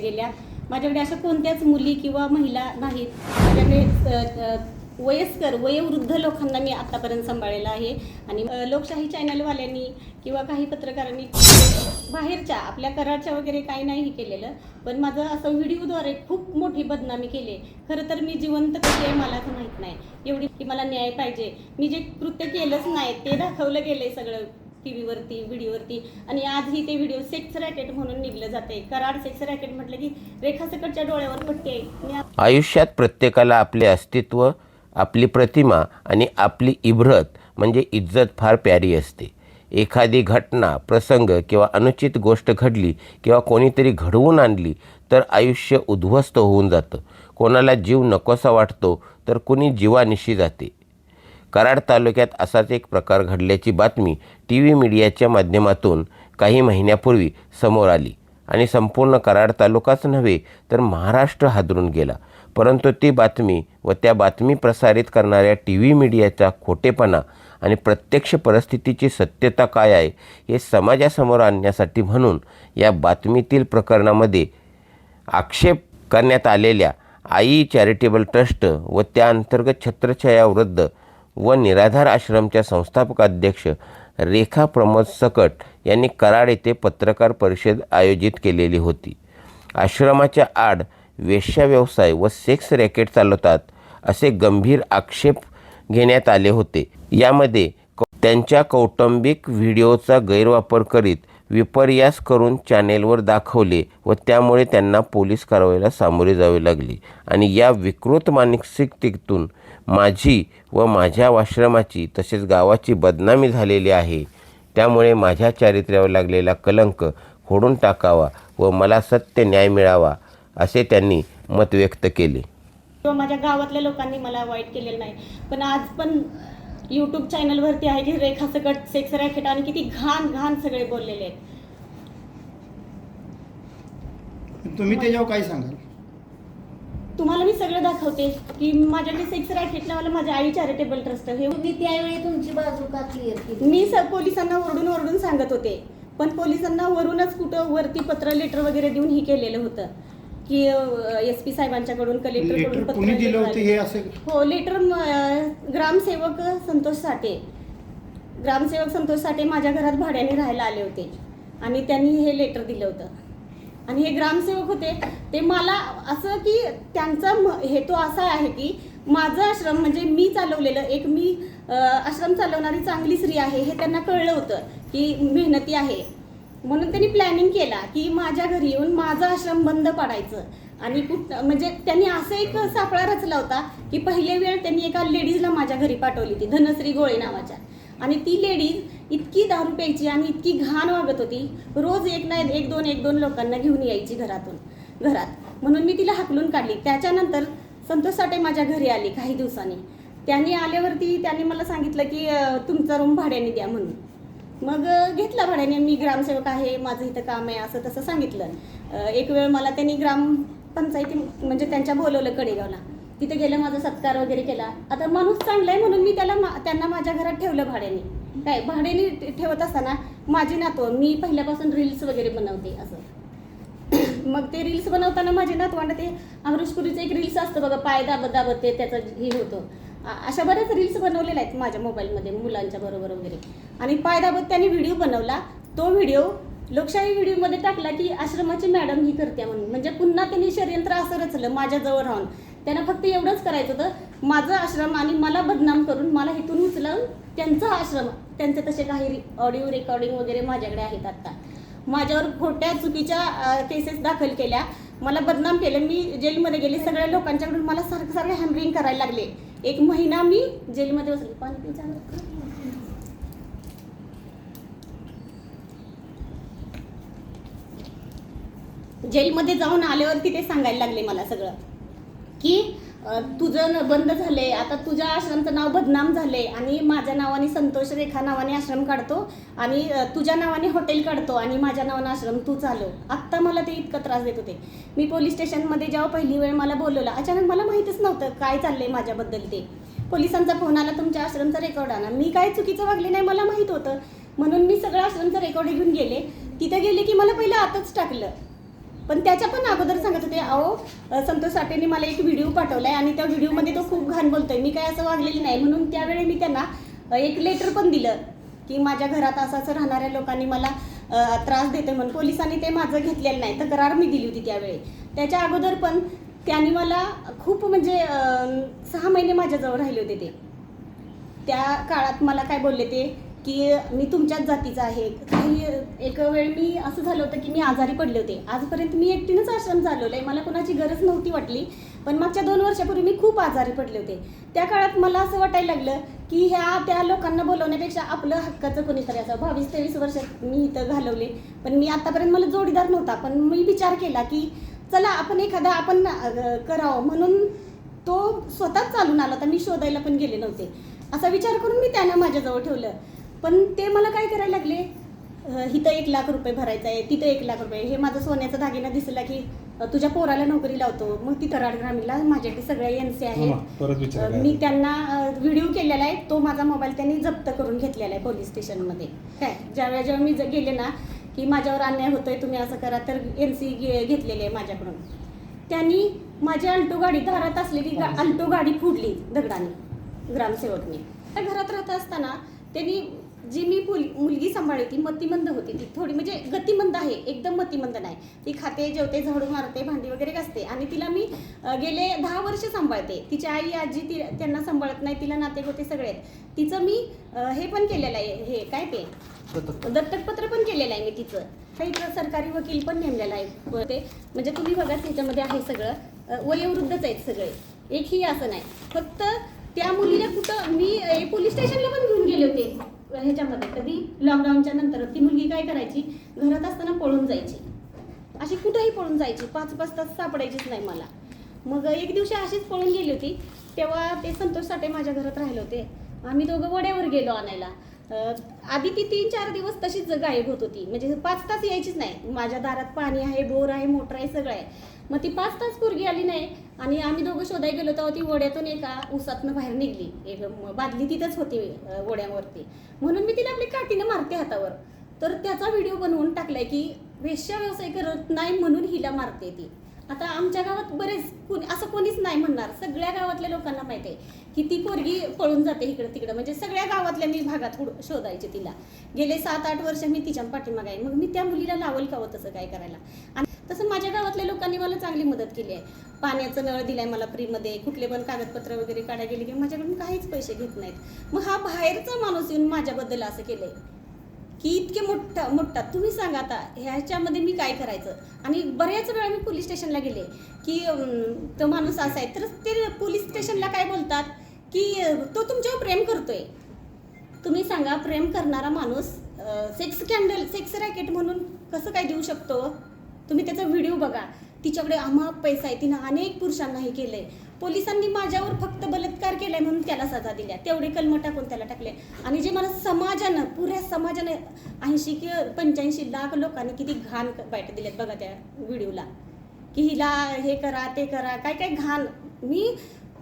गेल्या. माझ्याकडे अशा कोणत्याच मुली किंवा महिला नाहीत. माझ्याकडे वयस्कर वयोवृद्ध लोकांना मी आतापर्यंत सांभाळलेलं आहे. आणि लोकशाही चॅनलवाल्यांनी किंवा काही पत्रकारांनी बाहेरच्या आपल्या करारच्या वगैरे काही नाही हे केलेलं. पण माझं असं व्हिडिओद्वारे खूप मोठी बदनामी केली. खरं तर मी जिवंत कशी आहे मलाच माहीत नाही. एवढी की मला न्याय पाहिजे. मी जे कृत्य केलंच नाही ते दाखवलं गेलंय सगळं. टी व्हीवरती व्हिडिओवरती. आणि आजही ते व्हिडिओ सेक्स रॅकेट म्हणून निघलं जाते कराड सेक्स रॅकेट म्हटलं की रेखा सकटच्या डोळ्यावर पट्टे आयुष्यात प्रत्येकाला आपले अस्तित्व आपली प्रतिमा आणि आपली इब्रत म्हणजे इज्जत फार प्यारी असते. एखादी घटना प्रसंग किंवा अनुचित गोष्ट घडली किंवा कोणीतरी घडवून आणली तर आयुष्य उद्ध्वस्त होऊन जातं. कोणाला जीव नकोसा वाटतो तर कुणी जीवानिशी जाते. कराड तालुक्यात असाच एक प्रकार घडल्याची बातमी टी व्ही मीडियाच्या माध्यमातून काही महिन्यापूर्वी समोर आली. आणि संपूर्ण कराड तालुकाच नव्हे तर महाराष्ट्र हादरून गेला. परंतु ती बातमी व त्या बातमी प्रसारित करणाऱ्या टी व्ही मीडियाचा खोटेपणा आणि प्रत्यक्ष परिस्थितीची सत्यता काय आहे हे समाजासमोर आणण्यासाठी म्हणून या बातमीतील प्रकरणामध्ये आक्षेप करण्यात आलेल्या आई चॅरिटेबल ट्रस्ट व त्या अंतर्गत छत्रछाया वृद्ध व निराधार आश्रमच्या संस्थापक अध्यक्ष रेखा प्रमोद सकट यांनी कराड येथे पत्रकार परिषद आयोजित केलेली होती. आश्रमाच्या आड वेश्या व्यवसाय व सेक्स रॅकेट चालवतात असे गंभीर आक्षेप घेण्यात आले होते. यामध्ये त्यांच्या कौटुंबिक व्हिडिओचा गैरवापर करीत विपर्यास करून चॅनेलवर दाखवले व त्यामुळे त्यांना पोलीस कारवाईला सामोरे जावे लागले आणि या विकृत मानसिकतेतून माझी व माझ्या आश्रमाची तसेच गावाची बदनामी झालेली आहे. त्यामुळे माझ्या चारित्र्यावर लागलेला कलंक खोडून टाकावा व मला सत्य न्याय मिळावा असे त्यांनी मत व्यक्त केले. किंवा माझ्या गावातल्या लोकांनी मला वाईट केलेलं नाही. पण आज पण यूट्यूब चॅनलवरती आहे की रेखा सकट सेक्स रॅकेट आणि किती घाण घाण सगळे बोललेले आहेत. तुम्ही त्याच्यावर काय सांगाल? तुम्हाला मी सगळं दाखवते की माझ्याकडे सेक्स रॅकेटला मला माझ्या आई चॅरिटेबल ट्रस्ट हे तुम्ही त्यावेळी तुमची बाजू का क्लिअर केली मी स पोलिसांना ओरडून ओरडून सांगत होते. पण पोलिसांना वरूनच कुठं वरती पत्र लेटर वगैरे देऊन ही केलेलं होतं. की एस पी साहेबांच्याकडून कलेक्टरकडून लेटर पत्र होतं. हे असं? हो लेटर ग्रामसेवक संतोष साठे. ग्रामसेवक संतोष साठे माझ्या घरात भाड्याने राहायला आले होते. आणि त्यांनी हे लेटर दिलं होतं. आणि हे ग्रामसेवक होते ते मला असं की त्यांचा म- हेतू असा आहे की माझं आश्रम म्हणजे मी चालवलेलं एक मी आश्रम चालवणारी चांगली स्त्री आहे हे त्यांना कळलं होतं की मेहनती आहे. म्हणून त्यांनी प्लॅनिंग केला की माझ्या घरी येऊन माझं आश्रम बंद पाडायचं. आणि कुठ म्हणजे त्यांनी असं एक सापळा रचला होता की पहिले वेळ त्यांनी एका लेडीजला माझ्या घरी पाठवली ती धनश्री गोळे नावाच्या. आणि ती लेडीज इतकी दारू प्यायची आणि इतकी घाण वागत होती रोज एक ना एक दोन एक दोन लोकांना घेऊन यायची घरातून घरात. म्हणून मी तिला हाकलून काढली. त्याच्यानंतर संतोष साठे माझ्या घरी आली काही दिवसांनी. त्यांनी आल्यावरती त्यांनी मला सांगितलं की तुमचा रूम भाड्याने द्या म्हणून. मग घेतला भाड्याने. मी ग्रामसेवक आहे माझं इथं काम आहे असं तसं सांगितलं. एक वेळ मला त्यांनी ग्रामपंचायती म्हणजे त्यांच्या बोलवलं कडेगावला. तिथे गेलं माझा सत्कार वगैरे केला. आता माणूस चांगला आहे म्हणून मी त्याला मा- त्यांना माझ्या घरात ठेवलं भाड्याने. काय भाड्याने ठेवत असताना माझी नातव मी पहिल्यापासून रील्स वगैरे बनवते असं. मग ते रील्स बनवताना माझे नातवांना ते अमृषपुरीचं एक रील्स असतं बघा पाय दाबत दाबत ते त्याचं हे होतं. अशा बऱ्याच रील्स बनवलेल्या आहेत माझ्या मोबाईलमध्ये मुलांच्या बरोबर वगैरे. आणि पाय दाबत त्यांनी व्हिडिओ बनवला. तो व्हिडिओ लोकशाही व्हिडिओमध्ये टाकला की आश्रमाची मॅडम ही करते म्हणून. म्हणजे पुन्हा त्यांनी षडयंत्र असं रचलं माझ्याजवळ राहून. त्यांना फक्त एवढंच करायचं होतं माझं आश्रम आणि मला बदनाम करून मला इथून उचलून त्यांचा आश्रम त्यांचे तसे काही ऑडिओ रेकॉर्डिंग वगैरे माझ्याकडे आहेत आत्ता माझ्यावर खोट्या चुकीच्या केसेस दाखल केल्या. मला बदनाम केलं. मी जेलमध्ये गेले सगळ्या लोकांच्याकडून मला सारखं सारखं हॅमरिंग करायला लागले. एक महिना मी जेलमध्ये बसले. पाणी जेलमध्ये जाऊन आल्यावरती ते सांगायला लागले मला सगळं. की तुझं न- बंद झालंय आता तुझ्या आश्रमचं नाव बदनाम झालंय आणि माझ्या नावाने संतोष रेखा नावाने आश्रम काढतो आणि तुझ्या नावाने हॉटेल काढतो आणि माझ्या नावाने आश्रम तू चालव आत्ता मला ते इतकं त्रास देत होते. मी पोलीस स्टेशनमध्ये जेव्हा पहिली वेळ मला बोलवलं अचानक मला माहितीच नव्हतं काय चाललंय माझ्याबद्दल ते. पोलिसांचा फोन आला तुमच्या आश्रमचा रेकॉर्ड आला मी काय चुकीचं वागले नाही मला माहीत होतं. म्हणून मी सगळं आश्रमचं रेकॉर्ड घेऊन गेले. तिथे गेले की मला पहिलं आतच टाकलं. पण त्याच्या पण अगोदर सांगत होते अहो संतोष साठेने मला एक व्हिडिओ पाठवलाय आणि त्या व्हिडिओमध्ये तो खूप घाण बोलतोय. मी काय असं वागलेली नाही. म्हणून त्यावेळी मी त्यांना एक लेटर पण दिलं की माझ्या घरात असं असं राहणाऱ्या लोकांनी मला त्रास देते म्हणून पोलिसांनी ते माझं घेतलेलं नाही. तक्रार मी दिली होती त्यावेळी. त्याच्या अगोदर पण त्यांनी मला खूप म्हणजे सहा महिने माझ्याजवळ राहिले होते ते. त्या काळात मला काय बोलले ते की मी तुमच्याच जातीचा आहे. काही एक वेळ मी असं झालं होतं की मी आजारी पडले होते. आजपर्यंत मी एकटीनंच आश्रम चालवलं आहे मला कोणाची गरज नव्हती वाटली. पण मागच्या दोन वर्षापूर्वी मी खूप आजारी पडले होते. त्या काळात मला असं वाटायला लागलं की ह्या त्या लोकांना बोलवण्यापेक्षा आपलं हक्काचं कोणीतरी असं बावीस तेवीस वर्ष मी इथं घालवले. पण मी आतापर्यंत मला जोडीदार नव्हता. पण मी विचार केला की चला आपण एखादा आपण करावं. म्हणून तो स्वतःच चालून आला तर मी शोधायला पण गेले नव्हते. असा विचार करून मी त्यांना माझ्याजवळ ठेवलं. पण ते मला काय करायला लागले? इथं एक लाख रुपये भरायचं आहे तिथं एक लाख रुपये. हे माझं सोन्याचा दागिना दिसला की तुझ्या पोराला नोकरी लावतो. मग ती कराड ग्रामीणला माझ्याकडे सगळ्या एन सी आहेत. मी त्यांना व्हिडिओ केलेला आहे. तो माझा मोबाईल त्यांनी जप्त करून घेतलेला आहे पोलीस स्टेशनमध्ये काय? ज्यावेळेस जेव्हा मी गेले ना की माझ्यावर अन्याय होतोय तुम्ही असं करा तर एन सी घेतलेली आहे माझ्याकडून. त्यांनी माझी अल्टो गाडी दारात असलेली अल्टो गाडी फोडली दगडाने ग्रामसेवकने. त्या घरात राहत असताना त्यांनी जी मी मुल मुलगी सांभाळली ती मतिमंद होती ती. थोडी म्हणजे गतिमंद आहे एकदम मतिमंद नाही. ती खाते जेवते झाडू मारते भांडी वगैरे घासते. आणि तिला मी गेले दहा वर्ष सांभाळते. तिची आई आजी ती त्यांना सांभाळत नाही तिला नाते होते सगळे आहेत. तिचं मी हे पण केलेलं आहे हे काय ते? दत्तकपत्र. पण केलेलं आहे मी तिचं. काही सरकारी वकील पण नेमलेला आहे. ते म्हणजे तुम्ही बघा त्याच्यामध्ये आहे सगळं. वयोवृद्धच आहेत सगळे. एकही असं नाही. फक्त त्या मुलीला कुठं मी पोलीस स्टेशनला पण घेऊन गेले होते. ह्याच्यामध्ये कधी लॉकडाऊनच्या नंतर ती मुलगी काय करायची? घरात असताना पळून जायची. अशी कुठंही पळून जायची. पाच पाच तास सापडायचीच नाही मला. मग एक दिवशी अशीच पळून गेली होती. तेव्हा ते संतोष साठे माझ्या घरात राहिले होते. आम्ही दोघं वड्यावर गेलो आणायला. आधी ती तीन चार दिवस तशीच गायब होत होती. म्हणजे पाच तास यायचीच नाही. माझ्या दारात पाणी आहे बोर आहे मोटर आहे सगळं आहे. मग ती पाच तास पोरगी आली नाही आणि आम्ही दोघं शोधायला गेलो तेव्हा ती वड्यातून एका उसातनं बाहेर निघली. एक बादली तिथंच होती वड्यावरती. म्हणून मी तिला आपली काठीनं मारते हातावर. तर त्याचा व्हिडिओ बनवून टाकलाय की वेश्या व्यवसाय करत नाही म्हणून हिला मारते ती. आता आमच्या गावात बरेच कोणी असं कोणीच नाही म्हणणार. सगळ्या गावातल्या लोकांना माहिती आहे की ती पोरगी पळून जाते इकडं तिकडं. म्हणजे सगळ्या गावातल्या मी भागात हुड- शोधायचे तिला. गेले सात आठ वर्ष मी तिच्या पाठीमागे आहे. मग मी त्या मुलीला लावल का हो तसं काय करायला? आणि तसं माझ्या गावातल्या लोकांनी मला चांगली मदत केली आहे. पाण्याचं नळ दिलाय मला फ्रीमध्ये. कुठले पण कागदपत्र वगैरे काढायला गेले की माझ्याकडून काहीच पैसे घेत नाहीत. मग हा बाहेरचा माणूस येऊन माझ्याबद्दल असं केलं आहे की इतके मोठा मोठा. तुम्ही सांगा आता ह्याच्यामध्ये मी काय करायचं? आणि बऱ्याच वेळा मी पोलीस स्टेशनला गेले की तो माणूस असा आहे. तर ते पोलीस स्टेशनला काय बोलतात की तो तुमच्यावर प्रेम करतोय. तुम्ही सांगा प्रेम करणारा माणूस सेक्स कॅन्डल सेक्स रॅकेट म्हणून कसं काय देऊ शकतो? तुम्ही त्याचा व्हिडिओ बघा. तिच्याकडे आम्हा पैसा आहे. तिनं अनेक पुरुषांना हे केलं आहे पोलिसांनी माझ्यावर फक्त बलात्कार केलाय म्हणून त्याला सजा दिल्या. तेवढे कलम टाकून त्याला टाकले. आणि जे मला समाजानं पुऱ्या समाजानं ऐंशी किंवा पंच्याऐंशी लाख लोकांनी किती घाण बाईट दिल्यात बघा त्या व्हिडिओला. की हिला हे करा ते करा काय काय घाण. मी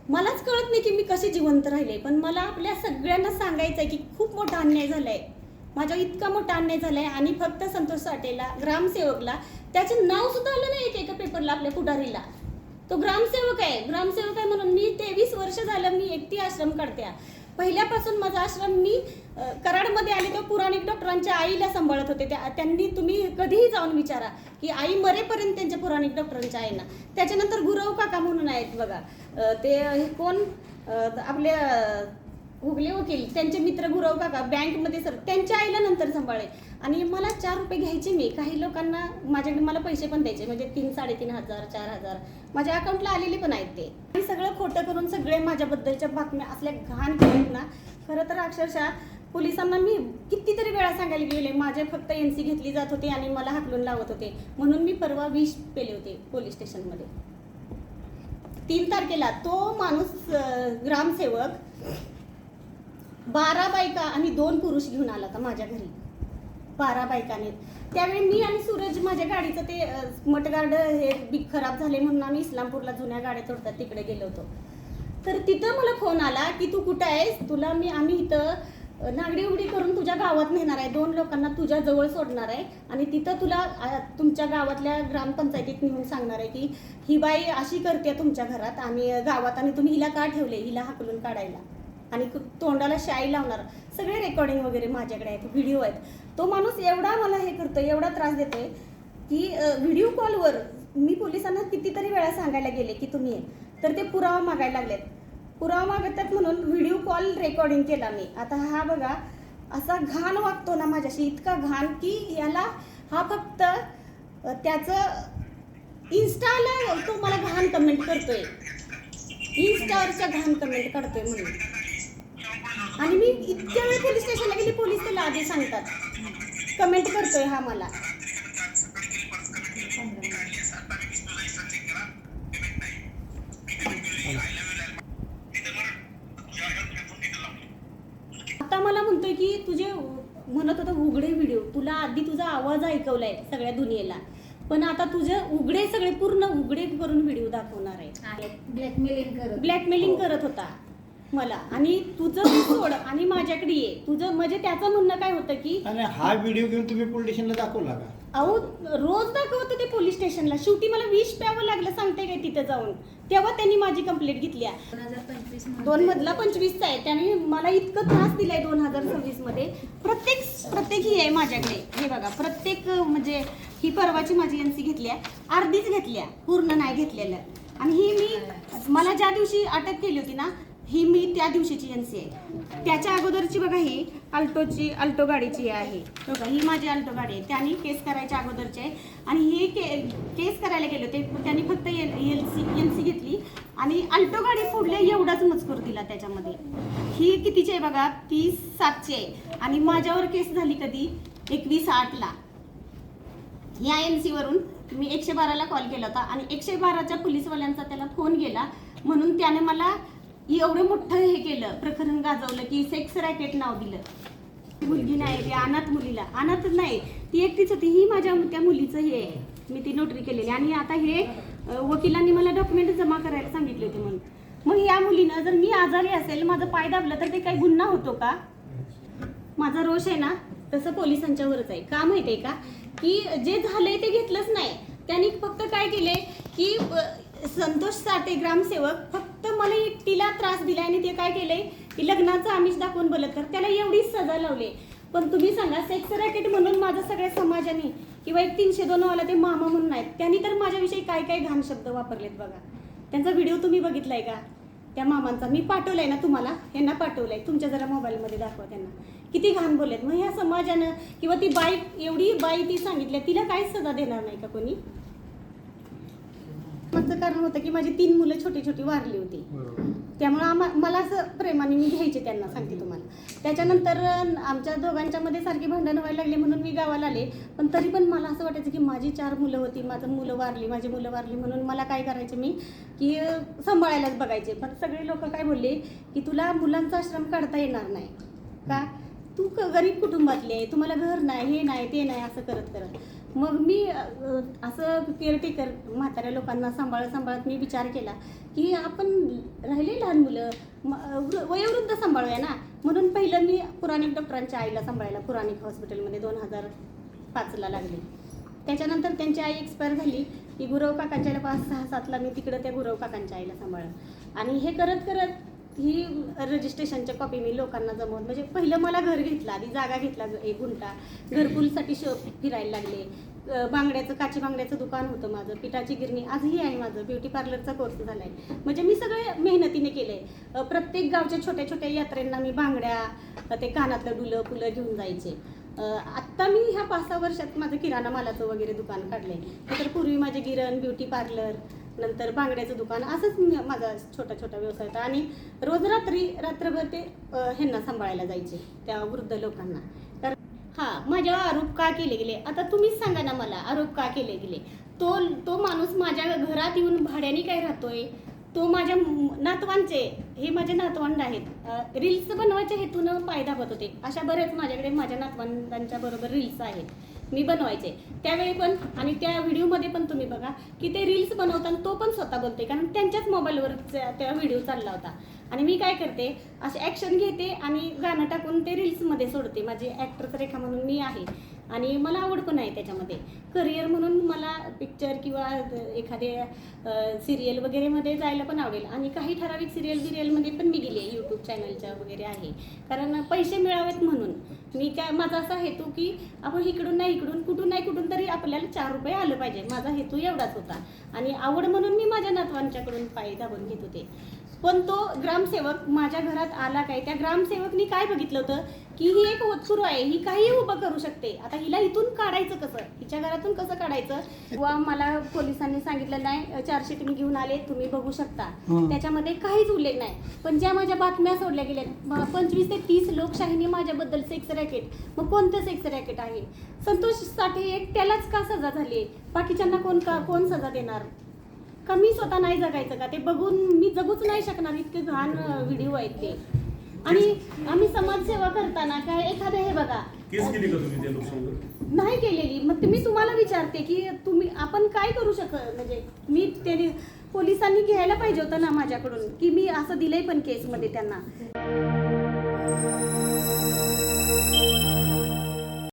मलाच कळत नाही की मी कशी जिवंत राहिले पण मला आपल्या सगळ्यांना सांगायचं आहे की खूप मोठा अन्याय झालाय. माझ्या इतका मोठा अन्याय झालाय आणि फक्त संतोष साठेला ग्रामसेवकला त्याचं नाव सुद्धा आलं नाही एक एका पेपरला आपल्या पुढारीला. तो ग्रामसेवक आहे. ग्रामसेवक आहे म्हणून मी तेवीस वर्ष झालं मी एकटी आश्रम काढते. पहिल्यापासून माझा आश्रम मी कराडमध्ये आले तो पुराणिक डॉक्टरांच्या आईला सांभाळत होते. त्या त्यांनी तुम्ही कधीही जाऊन विचारा की आई मरेपर्यंत त्यांच्या पुराणिक डॉक्टरांच्या आईना. त्याच्यानंतर गुरव काका म्हणून आहेत बघा. ते हे कोण? आपल्या हुगले वकील त्यांचे मित्र गुरव काका बँकमध्ये सर त्यांच्या आईला नंतर सांभाळे आणि मला चार रुपये घ्यायचे मी. काही लोकांना माझ्याकडे मला पैसे पण द्यायचे म्हणजे तीन साडेतीन हजार चार हजार. माझ्या अकाउंटला आलेले पण आहेत ते. आणि सगळं खोटं करून सगळे माझ्याबद्दलच्या बातम्या असल्या घाण केल्यात ना खरं तर अक्षरशः पोलिसांना मी कितीतरी वेळा सांगायला गेले माझे फक्त एन सी घेतली जात होती आणि मला हाकलून लावत होते. म्हणून मी परवा विष पेले होते पोलीस स्टेशनमध्ये. तीन तारखेला तो माणूस ग्रामसेवक बारा बायका आणि दोन पुरुष घेऊन आला होता माझ्या घरी. बारा बायकाने. त्यावेळी मी आणि सूरज माझ्या गाडीचं ते मटगार्ड हे बिग खराब झाले म्हणून आम्ही इस्लामपूरला जुन्या गाड्या तोडतात तिकडे गेलो होतो. तर तिथं मला फोन आला की तू कुठं आहेस? तुला मी आम्ही इथं नागडी उघडी करून तुझ्या गावात नेणार आहे. दोन लोकांना तुझ्या जवळ सोडणार आहे. आणि तिथं तुला तुमच्या गावातल्या ग्रामपंचायतीत नेऊन सांगणार आहे की ही बाई अशी करते तुमच्या घरात. आम्ही गावात आणि तुम्ही हिला का ठेवले? हिला हाकलून काढायला. आणि क- तोंडाला शाई लावणार. सगळे रेकॉर्डिंग वगैरे माझ्याकडे आहेत व्हिडिओ आहेत. तो माणूस एवढा मला हे करतो एवढा त्रास देतोय की व्हिडिओ कॉलवर मी पोलिसांना कितीतरी वेळा सांगायला गेले की तुम्ही तर ते पुरावा मागायला लागलेत. पुरावा मागतात म्हणून व्हिडिओ कॉल रेकॉर्डिंग केला मी. आता हा बघा असा घाण वागतो ना माझ्याशी इतका घाण की याला हा फक्त त्याचं इन्स्टाला तो मला घाण कमेंट करतोय. इन्स्टावरच्या घाण कमेंट करतोय म्हणून. आणि मी इतक्या वेळ पोलीस स्टेशनला गेली पोलीस त्याला आधी सांगतात. कमेंट करतोय हा मला. आता मला म्हणतोय की तुझे म्हणत होता उघडे व्हिडिओ. तुला आधी तुझा आवाज ऐकवलाय सगळ्या दुनियेला. पण आता तुझे उघडे सगळे पूर्ण उघडे करून व्हिडिओ दाखवणार आहे. ब्लॅकमेलिंग करत. ब्लॅकमेलिंग करत होता. मला. आणि तुझं तू सोड आणि माझ्याकडे ये. तुझं म्हणजे त्याचं म्हणणं काय होतं की आणि हा व्हिडिओ घेऊन तुम्ही पोलीस स्टेशनला दाखवला का? अहो रोज दाखवत होते पोलीस स्टेशनला. शेवटी मला विष प्यावं लागलं सांगते काय तिथे जाऊन. तेव्हा त्यांनी माझी कंप्लेंट घेतली. दोन मधला पंचवीसचा आहे. त्याने मला इतकं त्रास दिलाय दोन हजार सव्वीसमध्ये. प्रत्येक प्रत्येक ही आहे माझ्याकडे. हे बघा प्रत्येक म्हणजे ही परवाची माझी एनसी घेतली आहे. अर्धीच घेतली आहे. पूर्ण नाही घेतलेलं. आणि ही मी मला ज्या दिवशी अटक केली होती ना ही मी त्या दिवशीची एनसी आहे त्याच्या अगोदरची बघा ही अल्टोची अल्टो गाडीची आहे. बघा ही माझी अल्टो गाडी आहे. त्यांनी केस करायच्या अगोदरची. आहे आणि ही के केस करायला गेले होते. त्यांनी फक्त L L C N C घेतली. आणि अल्टो गाडी फोडले एवढाच मजकूर दिला त्याच्यामध्ये. ही कितीची आहे बघा? ती सातची आहे. आणि माझ्यावर केस झाली कधी? एकवीस आठला. या एन सीवरून मी एकशे बाराला कॉल केला होता. आणि एकशे बाराच्या पोलीसवाल्यांचा त्याला फोन गेला. म्हणून त्याने मला एवढं मोठं हे केलं प्रकरण गाजवलं की सेक्स रॅकेट नाव दिलं. मुलगी नाही ती अनाथ मुलीला. अनाथ नाही ती एकटीच होती. ही माझ्या त्या मुलीचं हे आहे. मी ती नोटरी केलेली. आणि आता हे वकिलांनी मला डॉक्युमेंट जमा करायला सांगितले होते म्हणून. मग या मुलीनं जर मी आजारी असेल माझं पाय दाबलं तर ते काही गुन्हा होतो का? माझा रोष आहे ना तसं पोलिसांच्यावरच आहे. का माहिती आहे का? की जे झालंय ते घेतलंच नाही. त्यांनी फक्त काय केले की संतोष साठे ग्रामसेवक फक्त तर मला तिला त्रास दिला आणि ते काय केलंय? की लग्नाचं आमिष दाखवून बलात्कार त्याला एवढीच सजा लावली. पण तुम्ही सांगा सेक्स रॅकेट म्हणून माझं सगळ्या समाजाने किंवा एक तीनशे दोन वाला ते मामा म्हणून आहेत त्यांनी तर माझ्याविषयी काय काय घाण शब्द वापरलेत बघा. त्यांचा व्हिडिओ तुम्ही बघितलाय का? त्या मामांचा. मी पाठवलाय ना तुम्हाला? यांना पाठवलाय. तुमच्या जरा मोबाईलमध्ये दाखवा त्यांना. किती घाण बोललेत. मग ह्या समाजानं किंवा ती बाई एवढी बाई ती सांगितल्या तिला काहीच सजा देणार नाही का कोणी? मागचं कारण होतं की माझी तीन मुलं छोटी छोटी वारली होती. त्यामुळं आम्हा मला असं प्रेमाने मी घ्यायचे त्यांना सांगते तुम्हाला. त्याच्यानंतर आमच्या दोघांच्या मध्ये सारखी भांडणं व्हायला लागली म्हणून मी गावाला आले. पण तरी पण मला असं वाटायचं की माझी चार मुलं होती माझं मुलं वारली माझी मुलं वारली म्हणून मला काय करायचे मी? की सांभाळायलाच बघायचे. पण सगळे लोक काय बोलले की तुला मुलांचा आश्रम काढता येणार नाही. का? तू गरीब कुटुंबातली आहे. तुम्हाला घर नाही हे नाही ते नाही असं करत करत मग मी असं केअरटेकर म्हाताऱ्या लोकांना सांभाळत सांभाळत मी विचार केला की आपण राहिले लहान मुलं वृ- वयोवृद्ध सांभाळूया ना? म्हणून पहिलं मी पुराणिक डॉक्टरांच्या आईला सांभाळायला पुराणिक हॉस्पिटलमध्ये दोन हजार पाचला लागले. त्याच्यानंतर त्यांची आई एक्सपायर झाली की गुरव काकांच्या पाच सहा सातला मी तिकडं त्या गुरव काकांच्या आईला सांभाळलं. आणि हे करत करत ही रजिस्ट्रेशनच्या कॉपी मी लोकांना जमवत. म्हणजे पहिलं मला घर घेतलं आधी जागा घेतला एक गुंठा. घरकुलसाठी शो फिरायला लागले. बांगड्याचं काची बांगड्याचं दुकान होतं माझं पिठाची गिरणी. आजही आहे माझं. ब्युटी पार्लरचा कोर्स झाला आहे म्हणजे मी सगळे मेहनतीने केलं आहे प्रत्येक गावच्या छोट्या छोट्या यात्रेंना मी बांगड्या ते कानातलं डुलं फुलं घेऊन जायचे. आत्ता मी ह्या पाच सहा वर्षात माझं किराणा मालाचं वगैरे दुकान काढले तर पूर्वी माझे गिरण ब्युटी पार्लर नंतर बांगड्याचं दुकान असंच माझा छोटा छोटा व्यवसाय होता. आणि रोज रात्री रात्रभर ते ह्यांना सांभाळायला जायचे त्या वृद्ध लोकांना. तर हा माझ्यावर आरोप का केले गेले? आता तुम्हीच सांगा ना मला आरोप का केले गेले? तो तो माणूस माझ्या घरात येऊन भाड्याने काय राहतोय? तो माझ्या नातवांचे हे माझे नातवंड आहेत. रील्स बनवायच्या हेतून पाय दाबत होते. अशा बऱ्याच माझ्याकडे माझ्या नातवंडांच्या बरोबर रील्स आहेत. मी बनवायचे. त्यावेळी पण आणि त्या व्हिडिओमध्ये पण तुम्ही बघा की ते रील्स बनवताना तो पण स्वतः बोलते कारण त्यांच्याच मोबाईलवर त्या व्हिडिओ चालला होता. आणि मी काय करते असे ॲक्शन घेते आणि गाणं टाकून ते रील्समध्ये सोडते. माझी ॲक्टर रेखा म्हणून मी आहे. आणि मला आवड पण आहे त्याच्यामध्ये. करिअर म्हणून मला पिक्चर किंवा एखाद्या सिरियल वगैरेमध्ये जायला पण आवडेल. आणि काही ठराविक सिरियल बिरियलमध्ये पण मी गेली आहे. यूट्यूब चॅनलच्या वगैरे आहे. कारण पैसे मिळावेत म्हणून. मी काय माझा असा हेतू की आपण इकडून नाही इकडून कुठून नाही कुठून तरी आपल्याला चार रुपये आलं पाहिजे. माझा हेतू एवढाच होता. आणि आवड म्हणून मी माझ्या नातवांच्याकडून पाय दाबून घेत होते. पण तो ग्रामसेवक माझ्या घरात आला काय? त्या ग्रामसेवकनी काय बघितलं होतं? की ही एक होतकुरू आहे ही काही उभं करू शकते. आता हिला इथून काढायचं कसं? हिच्या घरातून कसं काढायचं? किंवा मला पोलिसांनी सांगितलं नाही चार्जशीट मी घेऊन आले तुम्ही बघू शकता. त्याच्यामध्ये काहीच उल्लेख नाही. पण ज्या माझ्या बातम्या सोडल्या गेल्या पंचवीस ते तीस लोकशाहीने माझ्याबद्दल सेक्स रॅकेट मग कोणतं सेक्स रॅकेट आहे? संतोष साठे एक त्यालाच का सजा झाली बाकीच्यांना कोण का कोण सजा देणार? का मी स्वतः नाही जगायचं का? ते बघून मी जगूच नाही शकणार इतके घाण व्हिडिओ आहेत ते. आणि आम्ही समाजसेवा करताना काय एखादं हे बघा. केस केली का तुम्ही त्या नाही केलेली. मग मी तुम्हाला विचारते की तुम्ही आपण काय करू शक म्हणजे मी ते पोलिसांनी घ्यायला पाहिजे होतं ना माझ्याकडून की मी असं दिलंय पण केसमध्ये त्यांना.